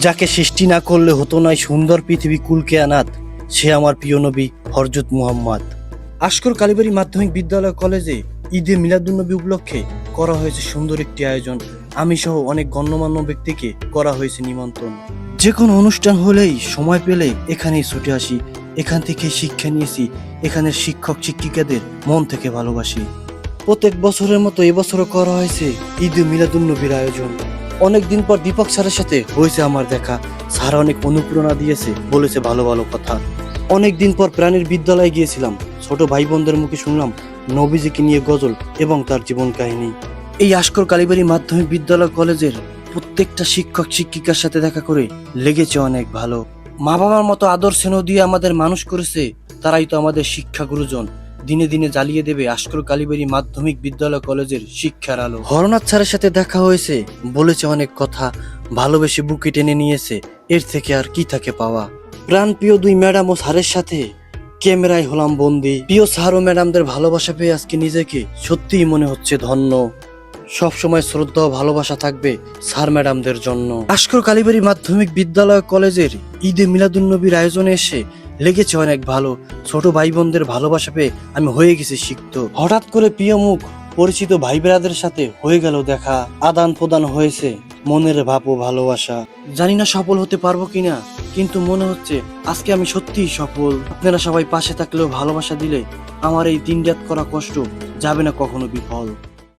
যাকে সৃষ্টি না করলে হতো না এই সুন্দর পৃথিবী কুলকে আনাত, সে আমার প্রিয় নবী হরজত মুহাম্মদ। আশকর কালীবাড়ি মাধ্যমিক বিদ্যালয় কলেজে ঈদে মিলাদুন্নবী উপলক্ষে করা হয়েছে সুন্দর একটি আয়োজন। আমি সহ অনেক গণ্যমান্য ব্যক্তিকে করা হয়েছে নিমন্ত্রণ। যে কোনো অনুষ্ঠান হলেই সময় পেলে এখানেই ছুটে আসি। এখান থেকে শিক্ষা নিয়েছি। এখানের শিক্ষক শিক্ষিকাদের মন থেকে ভালোবাসি। প্রত্যেক বছরের মতো এবছরও করা হয়েছে ঈদে মিলাদুন্নবীর আয়োজন। অনেকদিন পর দীপক স্যারের সাথে হয়েছে আমার দেখা। স্যার অনেক অনুপ্রেরণা দিয়েছে, বলেছে ভালো ভালো কথা। অনেকদিন পর প্রাণীর বিদ্যালয়ে গিয়েছিলাম। ছোট ভাই বোনদের মুখে শুনলাম, নবীজিকে নিয়ে গজল এবং তার জীবন কাহিনী। এই আশকর কালীবাড়ি মাধ্যমিক বিদ্যালয় কলেজের প্রত্যেকটা শিক্ষক শিক্ষিকার সাথে দেখা করে লেগেছে অনেক ভালো। মা বাবার মতো আদর স্নেহ দিয়ে আমাদের মানুষ করেছে, তারাই তো আমাদের শিক্ষা গুরুজন দিনে দিনে জ্বালিয়ে দেবে আশকর কালীবাড়ি মাধ্যমিক বিদ্যালয় কলেজের শিক্ষার আলো। হরনাথ স্যারের সাথে দেখা হয়েছে। বলেছে অনেক কথা, ভালোবেসে বুকে টেনে নিয়েছে। এর থেকে আর কি থাকে পাওয়া? প্রাণ প্রিয় দুই ম্যাডাম ও স্যারের সাথে। ক্যামেরায় হলাম বন্দি। প্রিয় স্যার ও ম্যাডামদের ভালোবাসা পেয়ে আজকে নিজেকে সত্যিই মনে হচ্ছে ধন্য। সব সময় শ্রদ্ধা ও ভালোবাসা থাকবে স্যার ম্যাডামদের জন্য। আশকর কালীবাড়ি মাধ্যমিক বিদ্যালয় কলেজের ঈদে মিলাদুন্নবীর আয়োজনে এসে লেগেছে অনেক ভালো। ছোট ভাই বোনদের ভালোবাসা পেয়ে আমি হয়ে গেছি সিক্ত। হঠাৎ করে প্রিয় মুখ, পরিচিত ভাই বেড়াদের সাথে হয়ে গেল দেখা। আদান প্রদান হয়েছে মনের ভাব ও ভালোবাসা। জানি না সফল হতে পারব কিনা, কিন্তু মনে হচ্ছে আজকে আমি সত্যিই সফল। আপনারা সবাই পাশে থাকলেও ভালোবাসা দিলে আমার এই দিন রাত করা কষ্ট যাবে না কখনো বিফল।